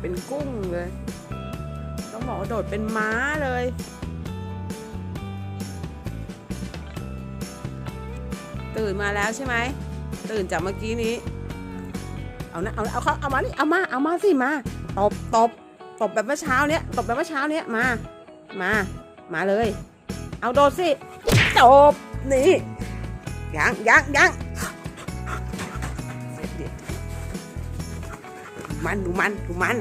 เป็นกุ้งเลย ต้องบอกว่าโดดเป็นม้าเลย ตื่นมาแล้วใช่ไหม ตื่นจากเมื่อกี้นี้ เอานะเอาเอาเขาเอามานี่เอามา เอามาสิมา ตบตบตบแบบเมื่อเช้าเนี้ย ตบแบบเมื่อเช้าเนี้ย มา มา มาเลย เอาโดดสิจบนี่ยังยังยังดูมันดูมันดูมัน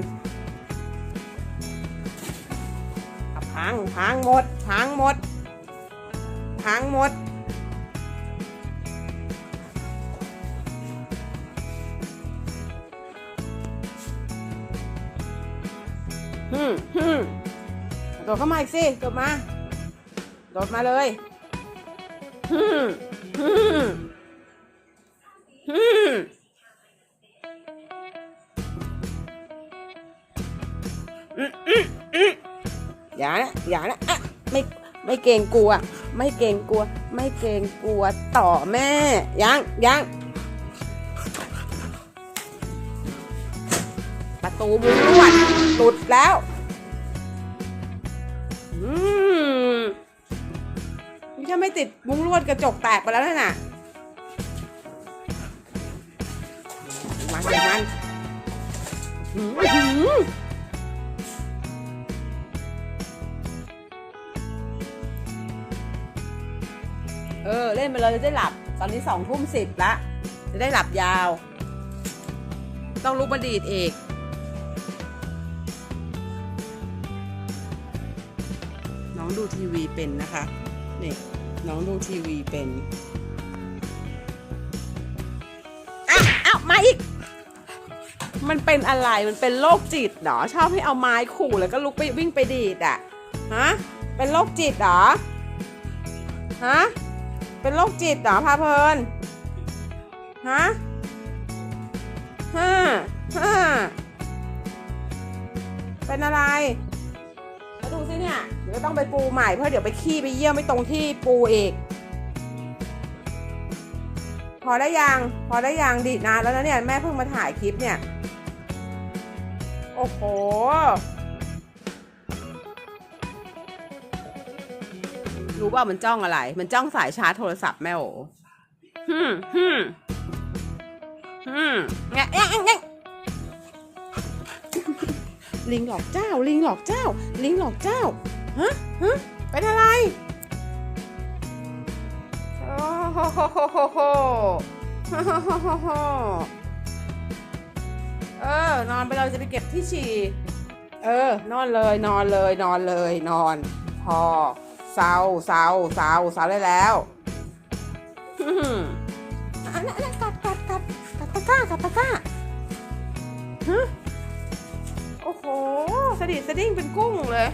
พังพังหมดพังหมดพังหมด ฮึมฮึมโดดเข้ามาอีกสิโดดมา โดดมาเลยฮึมฮึมฮึมอืมอืมอืม อย่านะอย่านะอะไม่ไม่เกรงกลัว ไม่เกรงกลัว ไม่เกรงกลัวต่อแม่ยังยังประตูมุ้งลวดหลุดแล้วอืมถ้าไม่ติดมุ้งลวดกระจกแตกไปแล้วนั่นน่ะมันมัน เออ เล่นไปเลยจะได้หลับ ตอนนี้สองทุ่มสิบละ จะได้หลับยาว ต้องลุกมาดีดอีกน้องดูทีวีเป็นนะคะนี่น้องดูทีวีเป็นอ้าวอ้าวมาอีก มันเป็นอะไรมันเป็นโรคจิตเหรอ ชอบให้เอาไม้ขู่แล้วก็ลุกไปวิ่งไปดีดอะฮะเป็นโรคจิตเหรอฮะ เป็นโรคจิตเหรอพาเพลินฮะฮ่าฮ่าเป็นอะไรแล้วดูสิเนี่ย เดี๋ยวต้องไปปูใหม่เพราะเดี๋ยวไปขี้ไปเยี่ยมไม่ตรงที่ปูอีก พอได้ยัง พอได้ยังดีนานแล้วนะเนี่ย แม่เพิ่งมาถ่ายคลิปเนี่ย โอ้โห รู้ว่ามันจ้องอะไร มันจ้องสายชาร์จโทรศัพท์แม่โอฮึมฮึมฮึมแงะแงะแงลิงหลอกเจ้า ลิงหลอกเจ้า ลิงหลอกเจ้า ฮะ ฮะ เป็นอะไร โอ้โหโหโหโหโหโหเออ นอนไปเราจะไปเก็บที่ฉี่ เออ นอนเลย นอนเลย นอนเลย นอน พอ เศร้าเศร้าเศร้าเศร้าได้แล้วอืมอันนั้นอันนั้นกัดกัดกัดกัดตะก้ากัดตะก้าฮะโอ้โหสดิดสดิ้งเป็นกุ้งเลย